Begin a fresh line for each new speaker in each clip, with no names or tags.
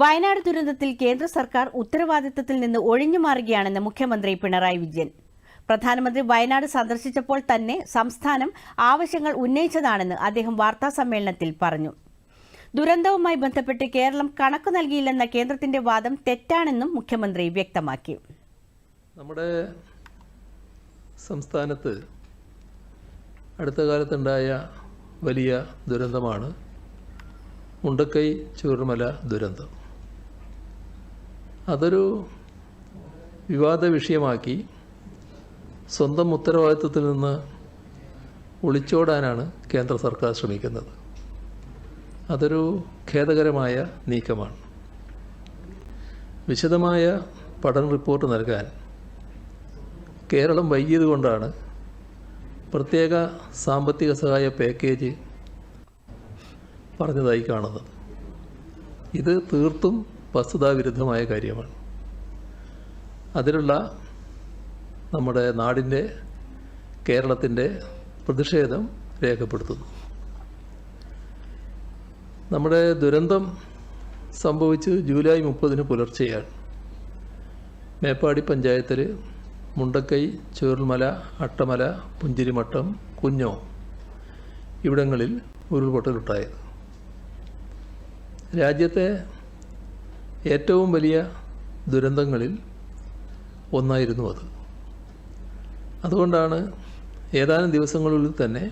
വയനാട് ദുരന്തത്തിൽ കേന്ദ്ര സർക്കാർ ഉത്തരവാദിത്തത്തിൽ നിന്ന് ഒഴിഞ്ഞു മാറുകയാണെന്ന് മുഖ്യമന്ത്രി പിണറായി വിജയൻ. പ്രധാനമന്ത്രി വയനാട് സന്ദർശിച്ചപ്പോൾ തന്നെ സംസ്ഥാനം ആവശ്യങ്ങൾ ഉന്നയിച്ചതാണെന്ന് അദ്ദേഹം വാർത്താസമ്മേളനത്തിൽ പറഞ്ഞു. ദുരന്തവുമായി ബന്ധപ്പെട്ട് കേരളം കണക്ക് നൽകിയില്ലെന്ന കേന്ദ്രത്തിന്റെ വാദം തെറ്റാണെന്നും മുഖ്യമന്ത്രി വ്യക്തമാക്കി.
നമ്മുടെ സംസ്ഥാനത്ത് അടുത്ത കാലത്തുണ്ടായ വലിയ ദുരന്തമാണ് മുണ്ടക്കൈ ചൂർമല ദുരന്തം. അതൊരു വിവാദ വിഷയമാക്കി സ്വന്തം ഉത്തരവാദിത്വത്തിൽ നിന്ന് ഒളിച്ചോടാനാണ് കേന്ദ്ര സർക്കാർ ശ്രമിക്കുന്നത്. അതൊരു ഖേദകരമായ നീക്കമാണ്. വിശദമായ പഠന റിപ്പോർട്ട് നൽകാൻ കേരളം വൈകിയതുകൊണ്ടാണ് പ്രത്യേക സാമ്പത്തിക സഹായ പാക്കേജ് പറഞ്ഞതായി കാണുന്നത്. ഇത് തീർത്തും വസ്തുതാവിരുദ്ധമായ കാര്യമാണ്. അതിലുള്ള നമ്മുടെ നാടിന്റെ കേരളത്തിന്റെ പ്രതിഷേധം രേഖപ്പെടുത്തുന്നു. നമ്മുടെ ദുരന്തം സംഭവിച്ചു ജൂലൈ മുപ്പതിന് പുലർച്ചെയാണ് മേപ്പാടി പഞ്ചായത്തിൽ മുണ്ടക്കൈ ചേർമല അട്ടമല പുഞ്ചിരിമട്ടം കുഞ്ഞോ ഇവിടങ്ങളിൽ ഉരുൾപൊട്ടലുണ്ടായത്. രാജ്യത്തെ ഏറ്റവും വലിയ ദുരന്തങ്ങളിൽ ഒന്നായിരുന്നു അത്. അതുകൊണ്ടാണ് ഏതാനും ദിവസങ്ങളിൽ തന്നെ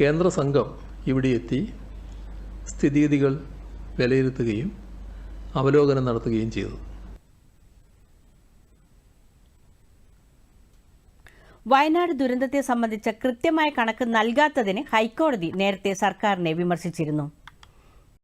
കേന്ദ്ര സംഘം ഇവിടെ എത്തി സ്ഥിതിഗതികൾ വിലയിരുത്തുകയും അവലോകനം നടത്തുകയും ചെയ്തു.
വയനാട് ദുരന്തത്തെ സംബന്ധിച്ച കൃത്യമായ കണക്ക് നൽകാത്തതിന് ഹൈക്കോടതി നേരത്തെ സർക്കാരിനെ വിമർശിച്ചിരുന്നു.